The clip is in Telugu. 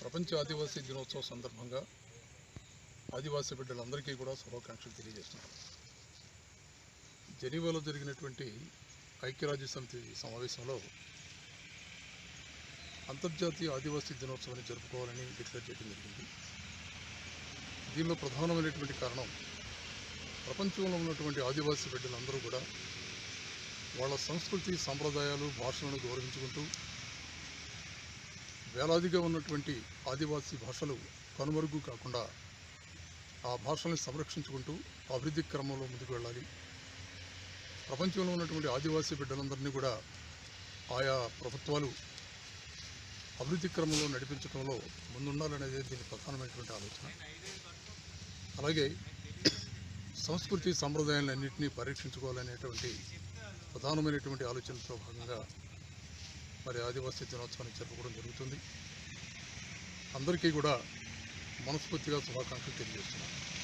ప్రపంచ ఆదివాసీ దినోత్సవం సందర్భంగా ఆదివాసీ బిడ్డలందరికీ కూడా శుభాకాంక్షలు తెలియజేస్తున్నారు జెనీవాలో జరిగినటువంటి ఐక్యరాజ్య సమితి సమావేశంలో అంతర్జాతీయ ఆదివాసీ దినోత్సవాన్ని జరుపుకోవాలని డిక్లేర్ చేయడం జరిగింది. దీనిలో ప్రధానమైనటువంటి కారణం ప్రపంచంలో ఉన్నటువంటి ఆదివాసీ బిడ్డలందరూ కూడా వాళ్ళ సంస్కృతి సంప్రదాయాలు భాషలను గౌరవించుకుంటూ వేలాదిగా ఉన్నటువంటి ఆదివాసీ భాషలు కనుమరుగు కాకుండా ఆ భాషల్ని సంరక్షించుకుంటూ అభివృద్ధి క్రమంలో ముందుకు వెళ్ళాలి. ప్రపంచంలో ఉన్నటువంటి ఆదివాసీ బిడ్డలందరినీ కూడా ఆయా ప్రభుత్వాలు అభివృద్ధి క్రమంలో నడిపించడంలో ముందుండాలనేది దీని ప్రధానమైనటువంటి ఆలోచన. అలాగే సంస్కృతి సంప్రదాయాలన్నింటినీ పరీక్షించుకోవాలనేటువంటి ప్రధానమైనటువంటి ఆలోచనతో భాగంగా మరి ఆదివాసీ దినోత్సవాన్ని జరుపుకోవడం జరుగుతుంది. అందరికీ కూడా మనస్ఫూర్తిగా శుభాకాంక్షలు తెలియజేస్తున్నాను.